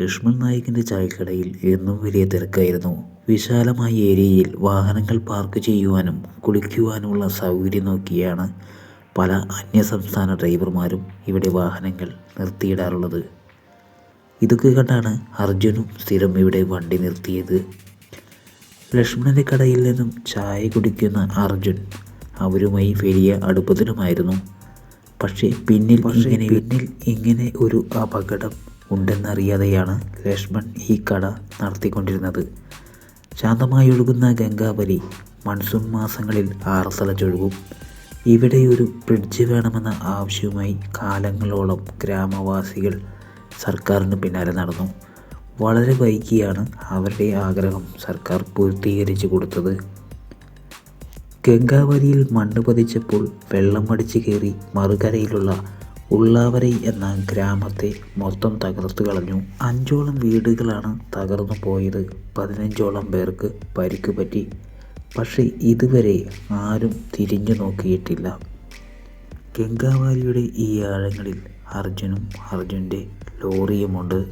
ലക്ഷ്മൺ നായിക്കിന്റെ ചായക്കടയിൽ എന്നും വലിയ തിരക്കായിരുന്നു. വിശാലമായ ഏരിയയിൽ വാഹനങ്ങൾ പാർക്ക് ചെയ്യുവാനും കുളിക്കുവാനുമുള്ള സൗകര്യം നോക്കിയാണ് പല അന്യസംസ്ഥാന ഡ്രൈവർമാരും ഇവിടെ വാഹനങ്ങൾ നിർത്തിയിടാറുള്ളത്. ഇതൊക്കെ കണ്ടാണ് അർജുനും സ്ഥിരം ഇവിടെ വണ്ടി നിർത്തിയത്. ലക്ഷ്മണന്റെ കടയിൽ നിന്നും ചായ കുടിക്കുന്ന അർജുൻ അവരുമായി വലിയ അടുപ്പത്തിലുമായിരുന്നു. പക്ഷേ പിന്നിൽ ഇങ്ങനെ പിന്നിൽ ഇങ്ങനെ ഒരു അപകടം ഉണ്ടെന്നറിയാതെയാണ് ലക്ഷ്മൺ ഈ കട നടത്തിക്കൊണ്ടിരുന്നത്. ശാന്തമായി ഒഴുകുന്ന ഗംഗാവലി മൺസൂൺ മാസങ്ങളിൽ ആറസലച്ചൊഴുകും ഇവിടെ ഒരു ബ്രിഡ്ജ് വേണമെന്ന ആവശ്യവുമായി കാലങ്ങളോളം ഗ്രാമവാസികൾ സർക്കാരിന് പിന്നാലെ നടന്നു. വളരെ വൈകിയാണ് അവരുടെ ആഗ്രഹം സർക്കാർ പൂർത്തീകരിച്ചു കൊടുത്തത്. ഗംഗാവലിയിൽ മണ്ണ് പതിച്ചപ്പോൾ വെള്ളം അടിച്ചു കയറി മറുകരയിലുള്ള ഉള്ളാവരൈ എന്ന ഗ്രാമത്തെ മൊത്തം തകർത്തു കളഞ്ഞു. അഞ്ചോളം വീടുകളാണ് തകർന്നു പോയത്. പതിനഞ്ചോളം പേർക്ക് പരിക്ക് പറ്റി. പക്ഷേ ഇതുവരെ ആരും തിരിഞ്ഞു നോക്കിയിട്ടില്ല. ഗംഗാവാലിയുടെ ഈ ആഴങ്ങളിൽ അർജുനും അർജുന്റെ ലോറിയുമുണ്ട്.